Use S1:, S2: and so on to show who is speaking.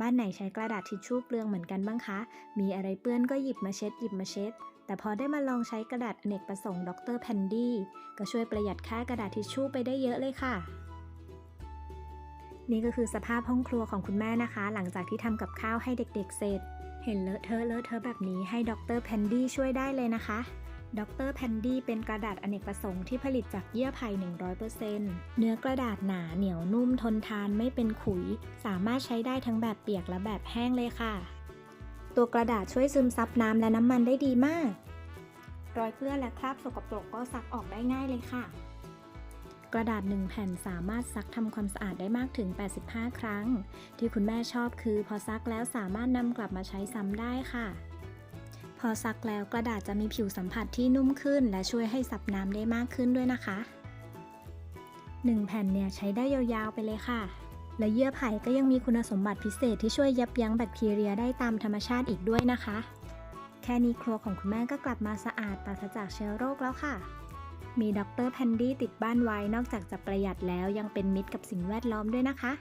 S1: บ้านไหนใช้กระดาษทิชชู่เปลืองเหมือนกันบ้างคะ มีอะไรเปื้อนก็หยิบมาเช็ดหยิบมาเช็ด แต่พอได้มาลองใช้กระดาษอเนกประสงค์ดรแพนดี้ก็ช่วยประหยัดค่ากระดาษทิชชู่ไปได้เยอะเลยค่ะ นี่ก็คือสภาพห้องครัวของคุณแม่นะคะ หลังจากที่ทำกับข้าวให้เด็กๆเสร็จ เห็นเลอะเทอะเลอะเทอะแบบนี้ให้ดรแพนดี้ช่วยได้เลยนะคะ ดรแพนดี้เป็นกระดาษอเนกประสงค์ที่ผลิตจากเยื่อไผ่100%เนื้อกระดาษหนาเหนียวนุ่มทนทานไม่เป็นขุย สามารถใช้ได้ทั้งแบบเปียกและแบบแห้งเลยค่ะ ตัวกระดาษช่วยซึมซับน้ำและน้ำมันได้ดีมาก รอยเปื้อนและคราบสกปรกก็ซักออกได้ง่ายเลยค่ะ กระดาษ1แผ่นสามารถซักทำความสะอาดได้มากถึง 85 ครั้ง ที่คุณแม่ชอบคือพอซักแล้วสามารถนำกลับมาใช้ซ้ำได้ค่ะ พอซักแล้วกระดาษจะมีผิวสัมผัสที่นุ่มขึ้น และช่วยให้ซับน้ำได้มากขึ้นด้วยนะคะ 1 แผ่นเนี่ยใช้ได้ยาวๆไปเลยค่ะ และเยื่อไผ่ก็ยังมีคุณสมบัติพิเศษที่ช่วยยับยั้งแบคทีเรียได้ตามธรรมชาติอีกด้วยนะคะ แค่นี้ครัวของคุณแม่ก็กลับมาสะอาดปราศจากเชื้อโรคแล้วค่ะ มีด็อคเตอร์แพนดี้ติดบ้านไว้นอกจากจะประหยัดแล้วยังเป็นมิตรกับสิ่งแวดล้อมด้วยนะคะ